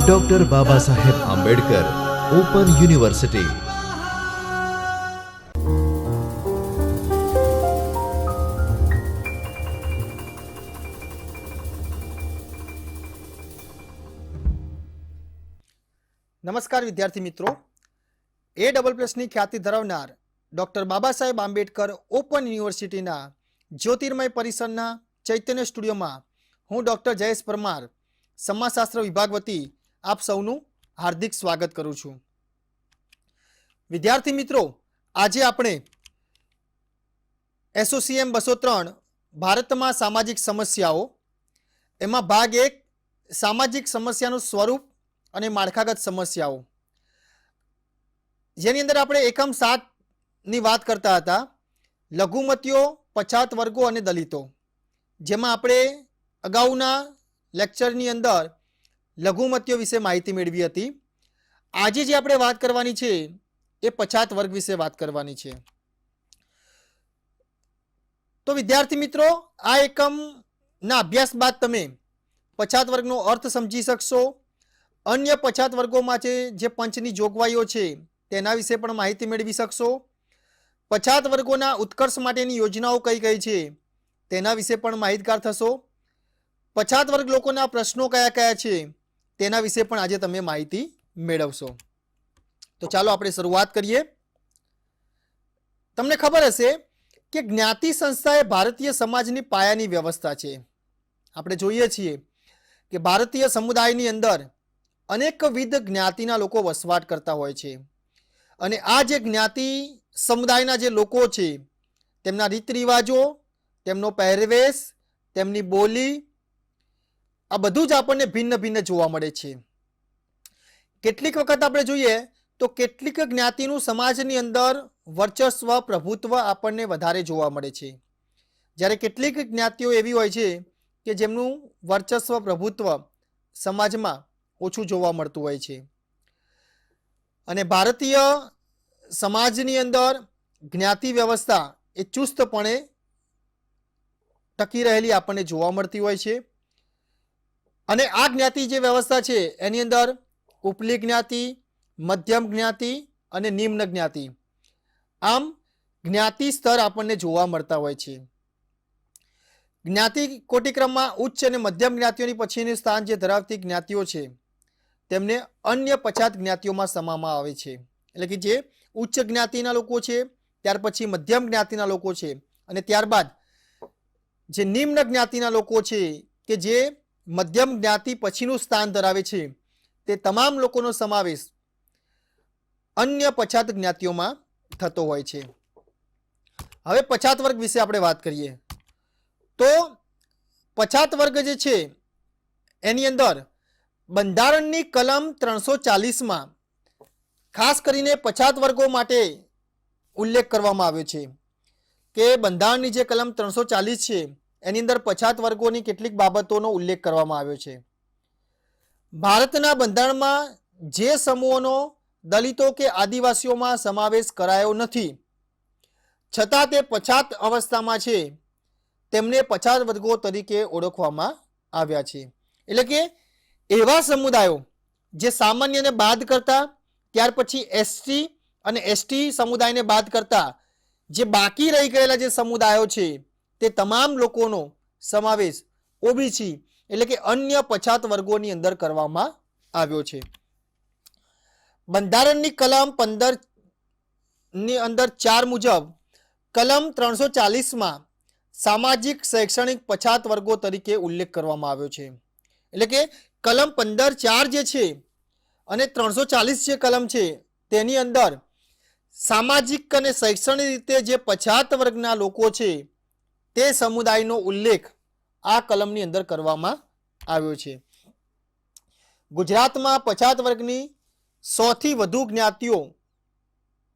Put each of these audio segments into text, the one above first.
Doctor Baba Saheb Ambedkar open university નમસ્કાર વિદ્યાર્થી મિત્રો. એ ડબલ પ્લસની ખ્યાતિ ધરાવનાર ડૉક્ટર બાબા સાહેબ આંબેડકર ઓપન યુનિવર્સિટીના જ્યોતિર્મય પરિસરના ચૈતન્ય સ્ટુડિયોમાં હું ડૉક્ટર જયેશ પરમાર, સમાજશાસ્ત્ર વિભાગ વતી આપ સૌનું હાર્દિક સ્વાગત કરું છું. વિદ્યાર્થી મિત્રો, આજે આપણે એસોસીએમ બસો ત્રણ ભારતમાં સામાજિક સમસ્યાઓ, એમાં ભાગ એક સામાજિક સમસ્યાનું સ્વરૂપ અને માળખાગત સમસ્યાઓ. જેની અંદર આપણે એકમ સાતની વાત કરતા હતા, લઘુમતીઓ, પછાત વર્ગો અને દલિતો. જેમાં આપણે અગાઉના લેક્ચરની અંદર લઘુમતીઓ વિશે માહિતી મેળવી હતી. આજે જે આપણે વાત કરવાની છે, એ પછાત વર્ગ વિશે વાત કરવાની છે. તો વિદ્યાર્થી મિત્રો, આ એકમના અભ્યાસ બાદ તમે પછાત વર્ગનો અર્થ સમજી શકશો. અન્ય પછાત વર્ગોમાં જે પંચની જોગવાઈઓ છે, તેના વિશે પણ માહિતી મેળવી શકશો. પછાત વર્ગોના ઉત્કર્ષ માટેની યોજનાઓ કઈ કઈ છે, તેના વિશે પણ માહિતગાર થશો. પછાત વર્ગ લોકોના પ્રશ્નો કયા કયા છે તેના વિશે પણ આજે તમે માહિતી મેળવશો. તો ચાલો આપણે શરૂઆત કરીએ. તમને ખબર હશે કે જ્ઞાતિ સંસ્થા એ ભારતીય સમાજની પાયાની વ્યવસ્થા છે. આપણે જોઈએ છીએ કે ભારતીય સમુદાયની અંદર અનેકવિધ જ્ઞાતિના લોકો વસવાટ કરતા હોય છે. અને આ જે જ્ઞાતિ સમુદાયના જે લોકો છે, તેમના રીત રિવાજો તેમનો પહેરવેશ, તેમની બોલી આ બધું જ આપણને ભિન્ન ભિન્ન જોવા મળે છે. કેટલીક વખત આપણે જોઈએ તો કેટલીક જ્ઞાતિનું સમાજની અંદર વર્ચસ્વ, પ્રભુત્વ આપણને વધારે જોવા મળે છે. જ્યારે કેટલીક જ્ઞાતિઓ એવી હોય છે કે જેમનું વર્ચસ્વ, પ્રભુત્વ સમાજમાં ઓછું જોવા મળતું હોય છે. અને ભારતીય સમાજની અંદર જ્ઞાતિ વ્યવસ્થા એ ચુસ્તપણે ટકી રહેલી આપણને જોવા મળતી હોય છે. અને આ જ્ઞાતિ જે વ્યવસ્થા છે, એની અંદર ઉપલી જ્ઞાતિ, મધ્યમ જ્ઞાતિ અને નિમ્ન જ્ઞાતિ. આમ જ્ઞાતિ સ્તર આપણને જોવા મળતા હોય છે. જ્ઞાતિ કોટિક્રમમાં ઉચ્ચ અને મધ્યમ જ્ઞાતિઓની પછીનું સ્થાન જે ધરાવતી જ્ઞાતિઓ છે, તેમને અન્ય પછાત જ્ઞાતિઓમાં સમાવવામાં આવે છે. એટલે કે જે ઉચ્ચ જ્ઞાતિના લોકો છે, ત્યાર પછી મધ્યમ જ્ઞાતિના લોકો છે, અને ત્યારબાદ જે નિમ્ન જ્ઞાતિના લોકો છે, કે જે મધ્યમ જ્ઞાતિ પછીનું સ્થાન ધરાવે છે. તે તમામ લોકોનો સમાવેશ અન્ય પછાત જ્ઞાતિઓમાં થતો હોય છે. હવે પછાત વર્ગ વિશે આપણે વાત કરીએ. તો પછાત વર્ગ જે છે, એની અંદર બંધારણની કલમ ત્રણસો ચાલીસમાં ખાસ કરીને પછાત વર્ગો માટે ઉલ્લેખ કરવામાં આવ્યો છે કે બંધારણની જે કલમ ત્રણસો ચાલીસ છે એની અંદર પછાત વર્ગોની કેટલીક બાબતોનો ઉલ્લેખ કરવામાં આવ્યો છે. ભારતના બંધારણમાં જે સમૂહોનો દલિતો કે આદિવાસીઓમાં સમાવેશ કરાયો નથી, છતાં તે પછાત અવસ્થામાં છે, તેમને પછાત વર્ગો તરીકે ઓળખવામાં આવ્યા છે. એટલે કે એવા સમુદાયો જે સામાન્યને બાદ કરતા, ત્યાર પછી એસટી અને એસટી સમુદાયને બાદ કરતા, જે બાકી રહી ગયેલા જે સમુદાયો છે તે તમામ લોકોનો સમાવેશ ઓબીસી એટલે કે અન્ય પછાત વર્ગોની અંદર કરવામાં આવ્યો છે. બંધારણની કલમ પંદરની અંદર ચાર મુજબ કલમ ત્રણસો ચાલીસમાં સામાજિક, શૈક્ષણિક પછાત વર્ગો તરીકે ઉલ્લેખ કરવામાં આવ્યો છે. એટલે કે કલમ પંદર ચાર જે છે અને ત્રણસો ચાલીસ જે કલમ છે તેની અંદર સામાજિક અને શૈક્ષણિક રીતે જે પછાત વર્ગના લોકો છે તે સમુદાયનો ઉલ્લેખ આ કલમની અંદર કરવામાં આવ્યો છે. ગુજરાતમાં પછાત વર્ગની સૌથી વધુ જ્ઞાતિઓ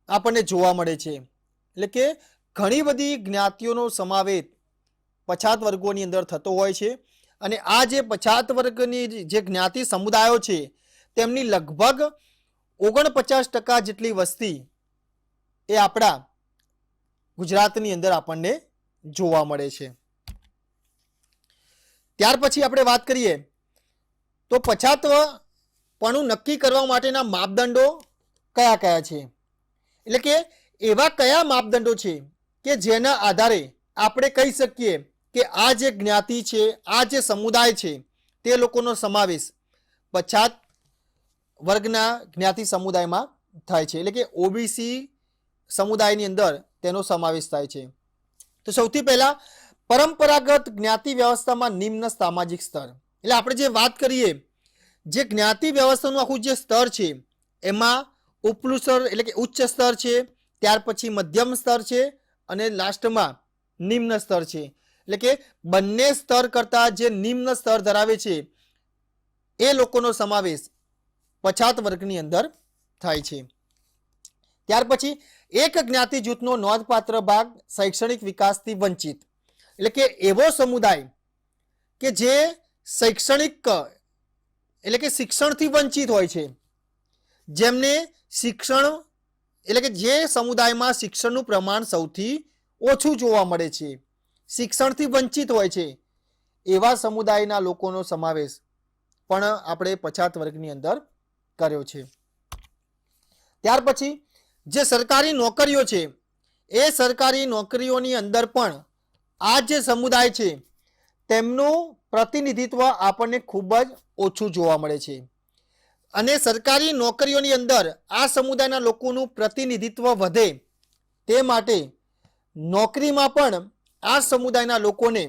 આપણને જોવા મળે છે. એટલે કે ઘણી બધી જ્ઞાતિઓનો સમાવેશ પછાત વર્ગોની અંદર થતો હોય છે અને આ જે પછાત વર્ગની જે જ્ઞાતિ સમુદાયો છે તેમની લગભગ ઓગણપચાસ ટકા જેટલી વસ્તી એ આપણા ગુજરાતની અંદર આપણને જોવા મળે છે. ત્યાર પછી આપણે વાત કરીએ તો પછાતપણું નક્કી કરવા માટેના માપદંડો કયા કયા છે? એટલે કે એવા કયા માપદંડો છે કે જેના આધારે આપણે કહી શકીએ કે આ જે જ્ઞાતિ છે, આ જે સમુદાય છે, તે લોકોનો સમાવેશ પછાત વર્ગના જ્ઞાતિ સમુદાયમાં થાય છે. એટલે કે ઓબીસી સમુદાયની અંદર તેનો સમાવેશ થાય છે. તો સૌથી પહેલા પરંપરાગત જ્ઞાતિ વ્યવસ્થામાં નિમ્ન સામાજિક સ્તર. એટલે આપણે જે વાત કરીએ, જે જ્ઞાતિ વ્યવસ્થાનું આખું જે સ્તર છે, એમાં ઉપલું સ્તર એટલે કે ઉચ્ચ સ્તર છે, ત્યાર પછી મધ્યમ સ્તર છે અને લાસ્ટમાં નિમ્ન સ્તર છે. એટલે કે બંને સ્તર કરતાં જે નિમ્ન સ્તર ધરાવે છે, એ લોકોનો સમાવેશ પછાત વર્ગની અંદર થાય છે. ત્યાર પછી એક જ્ઞાતિ જૂથનો નોંધપાત્ર ભાગ શૈક્ષણિક વિકાસથી વંચિત. એટલે કે એવો સમુદાય કે જે શૈક્ષણિક, એટલે કે શિક્ષણથી વંચિત હોય છે. જેમને શિક્ષણ, એટલે કે જે સમુદાયમાં શિક્ષણનું પ્રમાણ સૌથી ઓછું જોવા મળે છે, શિક્ષણથી વંચિત હોય છે, એવા સમુદાયના લોકોનો સમાવેશ પણ આપણે પછાત વર્ગની અંદર કર્યો છે. ત્યાર પછી જે સરકારી નોકરીઓ છે, એ સરકારી નોકરીઓની અંદર પણ આ જે સમુદાય છે, તેમનું પ્રતિનિધિત્વ આપણને ખૂબ જ ઓછું જોવા મળે છે. અને સરકારી નોકરીઓની અંદર આ સમુદાયના લોકોનું પ્રતિનિધિત્વ વધે તે માટે નોકરીમાં પણ આ સમુદાયના લોકોને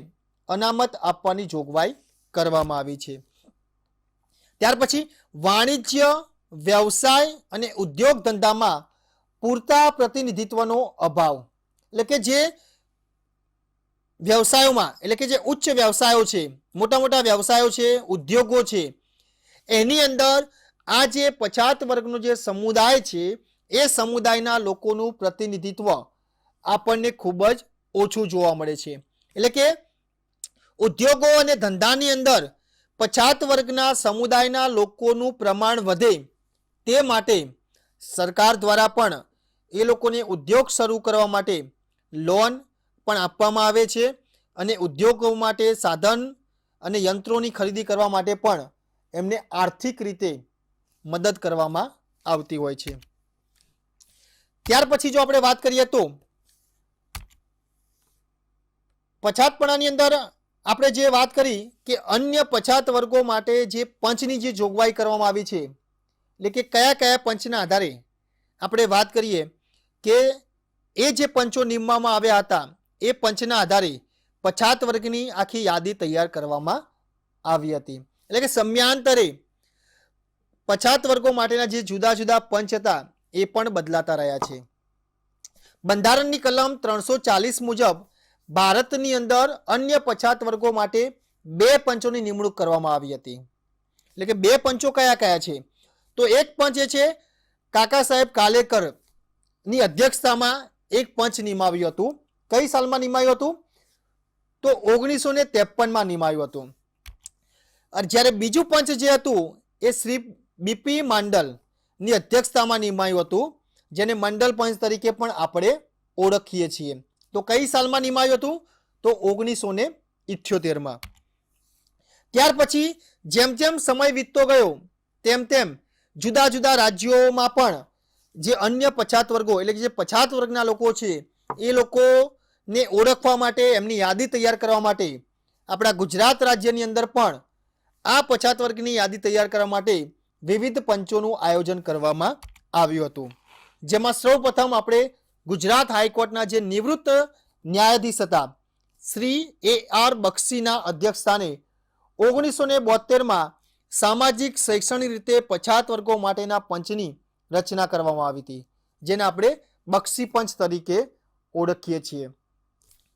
અનામત આપવાની જોગવાઈ કરવામાં આવી છે. ત્યાર પછી વાણિજ્ય, વ્યવસાય અને ઉદ્યોગ ધંધામાં પૂરતા પ્રતિનિધિત્વનો અભાવ. એટલે કે જે વ્યવસાયોમાં, એટલે કે જે ઉચ્ચ વ્યવસાયો છે, મોટા મોટા વ્યવસાયો છે, ઉદ્યોગો છે, એની અંદર આ જે પછાત વર્ગનો જે સમુદાય છે, એ સમુદાયના લોકોનું પ્રતિનિધિત્વ આપણને ખૂબ જ ઓછું જોવા મળે છે. એટલે કે ઉદ્યોગો અને ધંધાની અંદર પછાત વર્ગના સમુદાયના લોકોનું પ્રમાણ વધે તે માટે સરકાર દ્વારા પણ એ લોકોને ઉદ્યોગ શરૂ કરવા માટે લોન પણ આપવામાં આવે છે અને ઉદ્યોગો માટે સાધન અને યંત્રોની ખરીદી કરવા માટે પણ એમને આર્થિક રીતે મદદ કરવામાં આવતી હોય છે. ત્યાર પછી જો આપણે વાત કરીએ તો પછાતપણાની અંદર આપણે જે વાત કરી કે અન્ય પછાત વર્ગો માટે જે પંચની જે જોગવાઈ કરવામાં આવી છે, એટલે કે કયા કયા પંચના આધારે આપણે વાત કરીએ કે એ જે પંચો નિમવામાં આવ્યા હતા, એ પંચના આધારે પછાત વર્ગની આખી યાદી તૈયાર કરવામાં આવી હતી. એટલે કે સમયાંતરે પછાત વર્ગો માટેના જે જુદા જુદા પંચ હતા, એ પણ બદલાતા રહ્યા છે. બંધારણની કલમ ત્રણસો ચાલીસ મુજબ ભારતની અંદર અન્ય પછાત વર્ગો માટે બે પંચોની નિમણૂક કરવામાં આવી હતી. એટલે કે બે પંચો કયા કયા છે? તો એક પંચ એ છે કાકા સાહેબ કાલેકર ની અધ્યક્ષતામાં એક પંચ નિમાવ્યું હતું. કઈ સાલમાં નિમાયું હતું? તો ઓગણીસો ને ત્રેપનમાં નિમાયું હતું. અને જ્યારે બીજું પંચ જે હતું, એ શ્રી બીપી માંડલની અધ્યક્ષતામાં નિમાયું હતું, જેને મંડલ પંચ તરીકે પણ આપણે ઓળખીએ છીએ. તો કઈ સાલમાં નિમાયું હતું? તો ઓગણીસો ને ઇઠ્યોતેરમાં. ત્યાર પછી જેમ જેમ સમય વીતતો ગયો, તેમ તેમ જુદા જુદા રાજ્યોમાં પણ જે અન્ય પછાત વર્ગો, એટલે કે જે પછાત વર્ગના લોકો છે, એ લોકોને ઓળખવા માટે, એમની યાદી તૈયાર કરવા માટે, આપણા ગુજરાત રાજ્યની અંદર પણ આ પછાત વર્ગની યાદી તૈયાર કરવા માટે વિવિધ પંચોનું આયોજન કરવામાં આવ્યું હતું. જેમાં સૌપ્રથમ આપણે ગુજરાત હાઈકોર્ટના જે નિવૃત્ત ન્યાયાધીશ હતા, શ્રી એ આર બક્ષીના અધ્યક્ષસ્થાને ઓગણીસો ને સામાજિક, શૈક્ષણિક રીતે પછાત વર્ગો માટેના પંચની રચના કરવામાં આવી હતી, જેને આપણે બક્ષી પંચ તરીકે ઓળખીએ છીએ.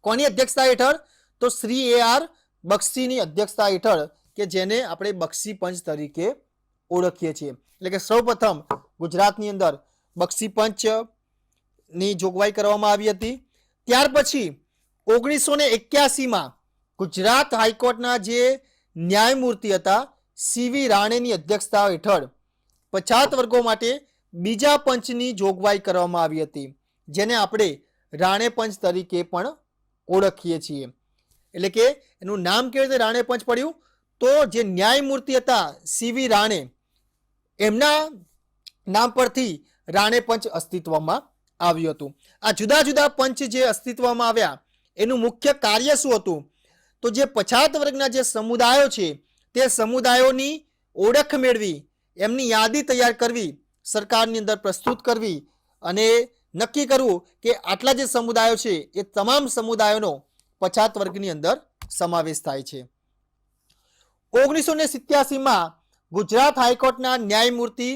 કોની અધ્યક્ષતા હેઠળ? તો શ્રી એ આર બક્ષીની અધ્યક્ષતા હેઠળ, કે જેને આપણે બક્ષી પંચ તરીકે ઓળખીએ છીએ. એટલે કે સૌપ્રથમ ગુજરાતની અંદર બક્ષી પંચની જોગવાઈ કરવામાં આવી હતી. ત્યાર પછી ઓગણીસો ને એક્યાસીમાં ગુજરાત હાઈકોર્ટના જે ન્યાયમૂર્તિ હતા સીવી રાણેની અધ્યક્ષતા હેઠળ પછાત વર્ગો માટે બીજા પંચની જોગવાઈ કરવામાં આવી હતી, જેને આપણે રાણે પંચ તરીકે પણ ઓળખીએ છીએ. એટલે કે એનું નામ કેવી રીતે રાણે પંચ પડ્યું? તો જે ન્યાયમૂર્તિ હતા સીવી રાણે, એમના નામ પરથી રાણે પંચ અસ્તિત્વમાં આવ્યું હતું. આ જુદા જુદા પંચ જે અસ્તિત્વમાં આવ્યા, એનું મુખ્ય કાર્ય શું હતું? તો જે પછાત વર્ગના જે સમુદાયો છે, તે સમુદાયોની ઓળખ મેળવી, એમની યાદી તૈયાર કરવી સરકારની અંદર પ્રસ્તુત કરવી અને નક્કી કરવું કે આટલા જે સમુદાયો છે, એ તમામ સમુદાયોનો પછાત વર્ગની અંદર સમાવેશ થાય છે. ઓગણીસો ને સિત્યાસીમાં ગુજરાત હાઈકોર્ટના ન્યાયમૂર્તિ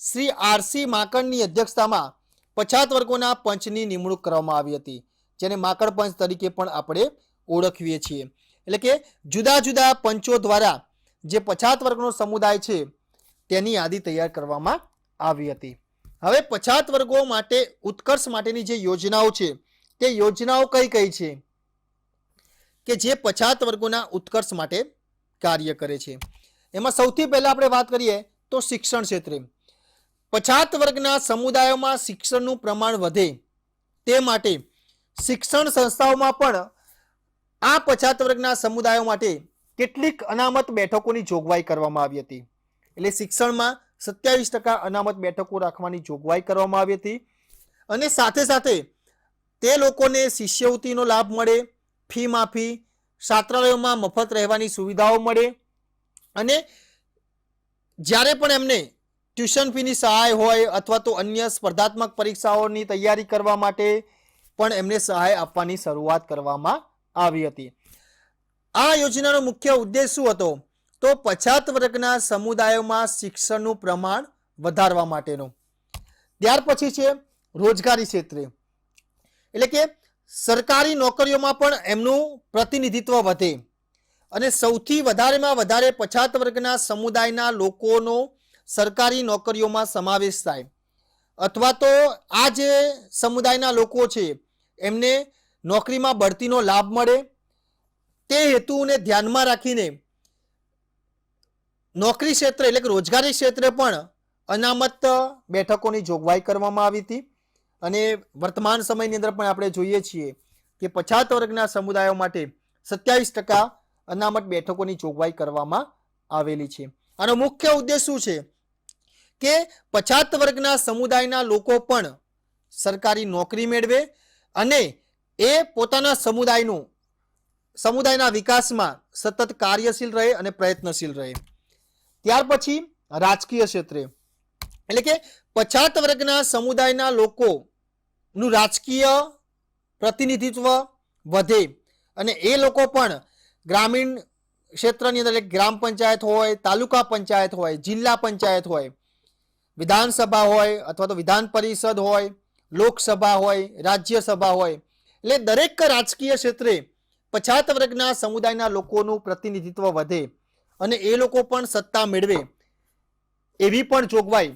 શ્રી આરસી માંકડની અધ્યક્ષતામાં પછાત વર્ગોના પંચની નિમણૂક કરવામાં આવી હતી, જેને માકડ પંચ તરીકે પણ આપણે ઓળખીએ છીએ. એટલે કે જુદા જુદા પંચો દ્વારા જે પછાત વર્ગનો સમુદાય છે, તેની યાદી તૈયાર કરવામાં આવી હતી. હવે પછાત વર્ગો માટે ઉત્કર્ષ માટેની જે યોજનાઓ છે, તે યોજનાઓ કઈ કઈ છે? કે જે પછાત વર્ગોના ઉત્કર્ષ માટે કાર્ય કરે છે. એમાં સૌથી પહેલા આપણે વાત કરીએ તો શિક્ષણ ક્ષેત્રે. પછાત વર્ગના સમુદાયોમાં શિક્ષણનું પ્રમાણ વધે તે માટે શિક્ષણ સંસ્થાઓમાં પણ આ પછાત વર્ગના સમુદાયો માટે કેટલીક અનામત બેઠકોની જોગવાઈ કરવામાં આવી હતી. એટલે શિક્ષણમાં સત્યાવીસ ટકા અનામત બેઠકો રાખવાની જોગવાઈ કરવામાં આવી હતી. અને સાથે સાથે તે લોકોને શિષ્યવૃત્તિનો લાભ મળે, ફી માફી છાત્રાલયોમાં મફત રહેવાની સુવિધાઓ મળે. અને જ્યારે પણ એમને ટ્યુશન ફીની સહાય હોય અથવા તો અન્ય સ્પર્ધાત્મક પરીક્ષાઓની તૈયારી કરવા માટે પણ એમને સહાય આપવાની શરૂઆત કરવામાં આવી હતી. આ યોજનાનો મુખ્ય ઉદ્દેશ શું હતો? તો પછાત વર્ગના સમુદાયોમાં શિક્ષણનું પ્રમાણ વધારવા માટેનો. ત્યાર પછી છે રોજગારી ક્ષેત્રે. એટલે કે સરકારી નોકરીઓમાં પણ એમનું પ્રતિનિધિત્વ વધે. અને સૌથી વધારેમાં વધારે પછાત વર્ગના સમુદાયના લોકોનો સરકારી નોકરીઓમાં સમાવેશ થાય. અથવા તો આ જે સમુદાયના લોકો છે, એમને નોકરીમાં બઢતીનો લાભ મળે. તે હેતુને ધ્યાનમાં રાખીને નોકરી ક્ષેત્રે એટલે કે રોજગારી ક્ષેત્રે પણ અનામત બેઠકોની જોગવાઈ કરવામાં આવી હતી. અને વર્તમાન સમયની અંદર પણ આપણે જોઈએ છીએ કે પછાત વર્ગના સમુદાયો માટે સત્યાવીસ ટકા અનામત બેઠકોની જોગવાઈ કરવામાં આવેલી છે. આનો મુખ્ય ઉદ્દેશ શું છે? કે પછાત વર્ગના સમુદાયના લોકો પણ સરકારી નોકરી મેળવે અને એ પોતાના સમુદાયનું, સમુદાયના વિકાસમાં સતત કાર્યશીલ રહે અને પ્રયત્નશીલ રહે. ત્યાર પછી રાજકીય ક્ષેત્રે. એટલે કે પછાત વર્ગના સમુદાયના લોકોનું રાજકીય પ્રતિનિધિત્વ વધે. અને એ લોકો પણ ગ્રામીણ ક્ષેત્રની અંદર ગ્રામ પંચાયત હોય, તાલુકા પંચાયત હોય, જિલ્લા પંચાયત હોય, વિધાનસભા હોય અથવા તો વિધાન પરિષદ હોય, લોકસભા હોય, રાજ્યસભા હોય. એટલે દરેક રાજકીય ક્ષેત્રે પછાત વર્ગના સમુદાયના લોકોનું પ્રતિનિધિત્વ વધે. અને એ લોકો પણ સત્તા મેળવે એવી પણ જોગવાઈ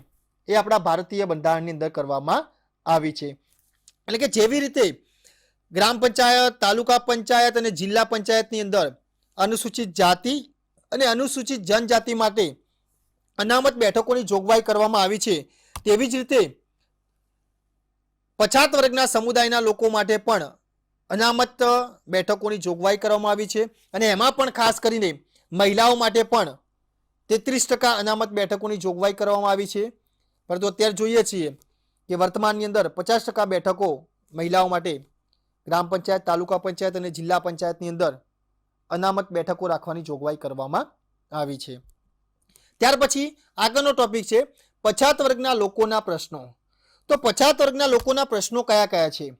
એ આપણા ભારતીય બંધારણની અંદર કરવામાં આવી છે. એટલે કે જેવી રીતે ગ્રામ પંચાયત, તાલુકા પંચાયત અને જિલ્લા પંચાયતની અંદર અનુસૂચિત જાતિ અને અનુસૂચિત જનજાતિ માટે અનામત બેઠકોની જોગવાઈ કરવામાં આવી છે, તેવી જ રીતે પછાત વર્ગના સમુદાયના લોકો માટે પણ અનામત બેઠકોની જોગવાઈ કરવામાં આવી છે અને એમાં પણ ખાસ કરીને મહિલાઓ માટે પણ તેત્રીસ ટકા અનામત બેઠકોની જોગવાઈ કરવામાં આવી છે. પરંતુ અત્યારે જોઈએ છીએ કે વર્તમાનની અંદર પચાસ ટકા બેઠકો મહિલાઓ માટે ગ્રામ પંચાયત, તાલુકા પંચાયત અને જિલ્લા પંચાયતની અંદર અનામત બેઠકો રાખવાની જોગવાઈ કરવામાં આવી છે. ત્યાર પછી આગળનો ટોપિક છે પછાત વર્ગના લોકોના પ્રશ્નો. તો પછાત વર્ગના લોકોના પ્રશ્નો કયા કયા છે?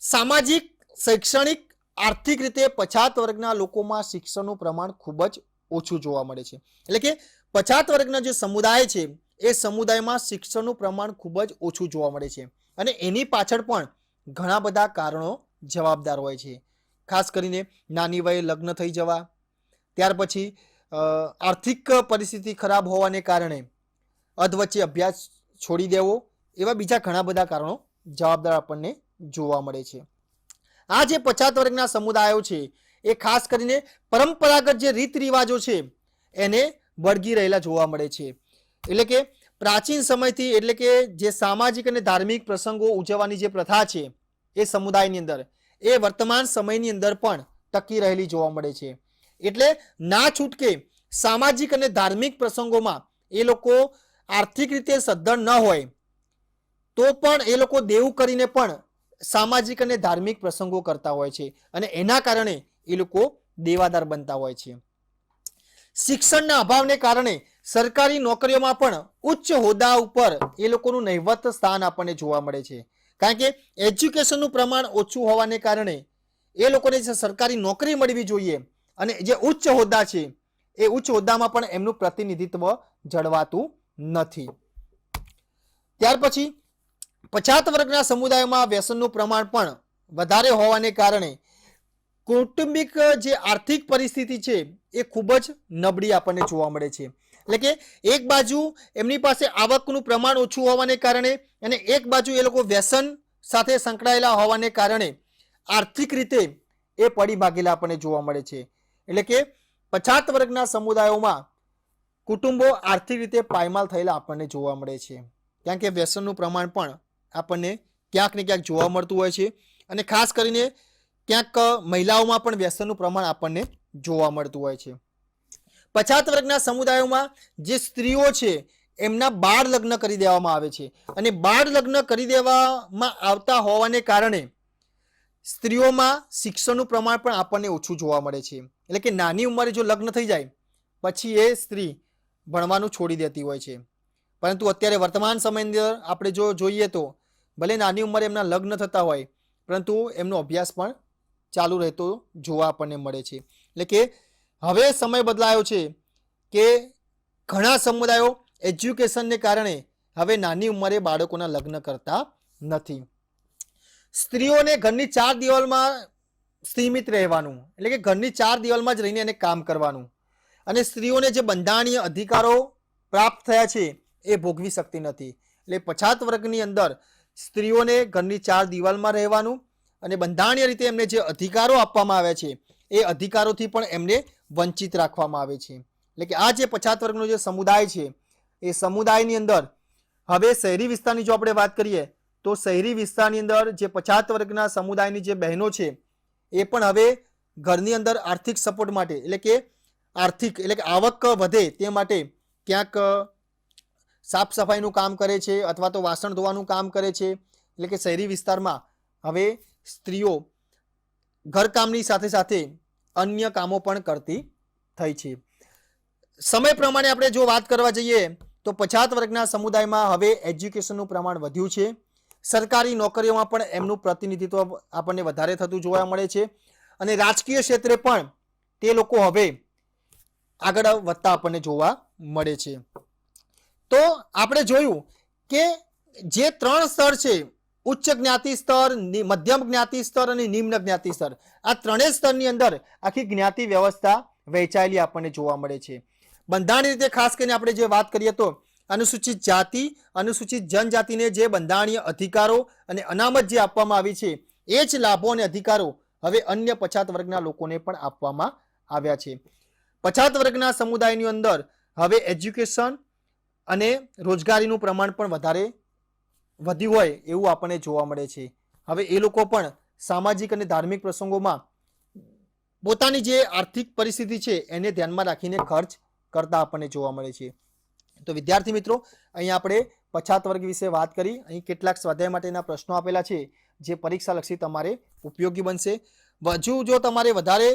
સામાજિક, શૈક્ષણિક આર્થિક રીતે પછાત વર્ગના લોકોમાં શિક્ષણનું પ્રમાણ ખૂબ જ ઓછું જોવા મળે છે. એટલે કે પછાત વર્ગના જે સમુદાય છે, એ સમુદાયમાં શિક્ષણનું પ્રમાણ ખૂબ જ ઓછું જોવા મળે છે. અને એની પાછળ પણ ઘણા બધા કારણો જવાબદાર હોય છે. ખાસ કરીને નાની વયે લગ્ન થઈ જવા, ત્યાર પછી આર્થિક પરિસ્થિતિ ખરાબ હોવાને કારણે અધવચ્ચે અભ્યાસ છોડી દેવો, એવા બીજા ઘણા બધા કારણો જવાબદાર આપણને જોવા મળે છે. આ જે પછાત વર્ગના સમુદાયો છે, એ ખાસ કરીને પરંપરાગત જે રીત રિવાજો છે, એને વળગી રહેલા જોવા મળે છે. એટલે કે પ્રાચીન સમયથી એટલે કે જે સામાજિક અને ધાર્મિક પ્રસંગો ઉજવવાની જે પ્રથા છે, એ સમુદાયની અંદર, એ વર્તમાન સમયની અંદર પણ ટકી રહેલી જોવા મળે છે. એટલે ના છૂટકે સામાજિક અને ધાર્મિક પ્રસંગોમાં એ લોકો આર્થિક રીતે સદ્ધર ન હોય, તો પણ એ લોકો દેવું કરીને પણ સામાજિક અને ધાર્મિક પ્રસંગો કરતા હોય છે અને એના કારણે એ લોકો દેવાદાર બનતા હોય છે. શિક્ષણના અભાવને કારણે સરકારી નોકરીઓમાં પણ ઉચ્ચ હોદ્દા ઉપર એ લોકોનું નહિવત સ્થાન આપણને જોવા મળે છે. કારણ કે એજ્યુકેશનનું પ્રમાણ ઓછું હોવાને કારણે એ લોકોને જે સરકારી નોકરી મળવી જોઈએ અને જે ઉચ્ચ હોદ્દા છે, એ ઉચ્ચ હોદ્દામાં પણ એમનું પ્રતિનિધિત્વ જળવાતું નથી. ત્યાર પછી પછાત વર્ગના સમુદાયોમાં વ્યસનનું પ્રમાણ પણ વધારે હોવાને કારણે કૌટુંબિક જે આર્થિક પરિસ્થિતિ છે એ ખૂબ જ નબળી આપણને જોવા મળે છે. એટલે કે એક બાજુ એમની પાસે આવકનું પ્રમાણ ઓછું હોવાને કારણે અને એક બાજુ એ લોકો વ્યસન સાથે સંકળાયેલા હોવાને કારણે આર્થિક રીતે એ પડી ભાગેલા આપણને જોવા મળે છે. એટલે કે પછાત વર્ગના સમુદાયોમાં કુટુંબો આર્થિક રીતે પાયમાલ થયેલા આપણને જોવા મળે છે. કારણ કે વ્યસનનું પ્રમાણ પણ આપણને ક્યાંક ને ક્યાંક જોવા મળતું હોય છે. અને ખાસ કરીને ક્યાંક મહિલાઓમાં પણ વ્યસનનું પ્રમાણ આપણને જોવા મળતું હોય છે. પછાત વર્ગના સમુદાયોમાં જે સ્ત્રીઓ છે, એમના બાળ લગ્ન કરી દેવામાં આવે છે. અને બાળ લગ્ન કરી દેવામાં આવતા હોવાને કારણે સ્ત્રીઓમાં શિક્ષણનું પ્રમાણ પણ આપણને ઓછું જોવા મળે છે. એટલે કે નાની ઉંમરે જો લગ્ન થઈ જાય, પછી એ સ્ત્રી ભણવાનું છોડી દેતી હોય છે. પરંતુ અત્યારે વર્તમાન સમયની અંદર આપણે જો જોઈએ તો ભલે નાની ઉંમરે એમના લગ્ન થતા હોય, પરંતુ એમનો અભ્યાસ પણ ચાલુ રહેતો જોવા આપણને મળે છે. એટલે કે હવે સમય બદલાયો છે કે ઘણા સમુદાયો એજ્યુકેશનને કારણે હવે નાની ઉંમરે બાળકોના લગ્ન કરતા નથી. સ્ત્રીઓને ઘરની ચાર દિવાલમાં સીમિત રહેવાનું, એટલે કે ઘરની ચાર દિવાલમાં જ રહીને એને કામ કરવાનું. અને સ્ત્રીઓને જે બંધારણીય અધિકારો પ્રાપ્ત થયા છે એ ભોગવી શકતી નથી. એટલે પછાત વર્ગની અંદર સ્ત્રીઓને ઘરની ચાર દિવાલમાં રહેવાનું અને બંધારણીય રીતે એમને જે અધિકારો આપવામાં આવ્યા છે, એ અધિકારોથી પણ એમને વંચિત રાખવામાં આવે છે. એટલે કે આ જે પછાત વર્ગનો જે સમુદાય છે, એ સમુદાયની અંદર હવે શહેરી વિસ્તારની જો આપણે વાત કરીએ, તો શહેરી વિસ્તારની અંદર જે પછાત વર્ગના સમુદાયની જે બહેનો છે, એ પણ હવે ઘરની અંદર આર્થિક સપોર્ટ માટે, એટલે કે આર્થિક, એટલે કે આવક વધે તે માટે ક્યાંક સાફ સફાઈનું કામ કરે છે અથવા તો વાસણ ધોવાનું કામ કરે છે. એટલે કે શહેરી વિસ્તારમાં હવે સ્ત્રીઓ ઘરકામની સાથે સાથે અન્ય કામો પણ કરતી થઈ છે. સમય પ્રમાણે આપણે જો વાત કરવા જઈએ તો પછાત વર્ગના સમુદાયમાં હવે એજ્યુકેશનનું પ્રમાણ વધ્યું છે. સરકારી નોકરીઓમાં પણ એમનું પ્રતિનિધિત્વ આપણને વધારે થતું જોવા મળે છે. અને રાજકીય ક્ષેત્રે પણ તે લોકો હવે આગળ વધતા આપણને જોવા મળે છે. તો આપણે જોયું કે જે ત્રણ સ્તર છે, ઉચ્ચ જ્ઞાતિ સ્તર મધ્યમ જ્ઞાતિ સ્તર અને નિમ્ન જ્ઞાતિ સ્તર, આ ત્રણેય સ્તરની અંદર આખી જ્ઞાતિ વ્યવસ્થા વહેંચાયેલી આપણને જોવા મળે છે. બંધારણીય રીતે ખાસ કરીને આપણે જે વાત કરીએ તો અનુસૂચિત જાતિ, અનુસૂચિત જનજાતિને જે બંધારણીય અધિકારો અને અનામત જે આપવામાં આવી છે, એ જ લાભો અને અધિકારો હવે અન્ય પછાત વર્ગના લોકોને પણ આપવામાં આવ્યા છે. પછાત વર્ગના સમુદાયની અંદર હવે એજ્યુકેશન અને રોજગારીનું પ્રમાણ પણ વધારે વધ્યું હોય એવું આપણને જોવા મળે છે. હવે એ લોકો પણ સામાજિક અને ધાર્મિક પ્રસંગોમાં પોતાની જે આર્થિક પરિસ્થિતિ છે એને ધ્યાનમાં રાખીને ખર્ચ કરતા આપણને જોવા મળે છે. તો વિદ્યાર્થી મિત્રો, અહીં આપણે પછાત વર્ગ વિશે વાત કરી. અહીં કેટલાક સ્વાધ્યાય માટેના પ્રશ્નો આપેલા છે, જે પરીક્ષાલક્ષી તમારે ઉપયોગી બનશે. હજુ જો તમારે વધારે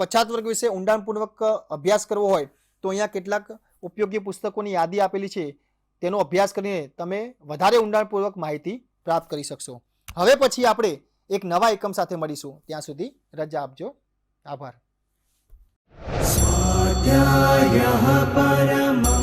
પછાત વર્ગ વિશે ઊંડાણપૂર્વક અભ્યાસ કરવો હોય, તો અહીંયા કેટલાક ઉપયોગી પુસ્તકોની યાદી આપેલી છે, તેનો અભ્યાસ કરીને તમે વધારે ઊંડાણપૂર્વક માહિતી પ્રાપ્ત કરી શકશો. હવે પછી આપણે એક નવા એકમ સાથે મળીશું. ત્યાં સુધી રજા આપજો. આભાર. પરમ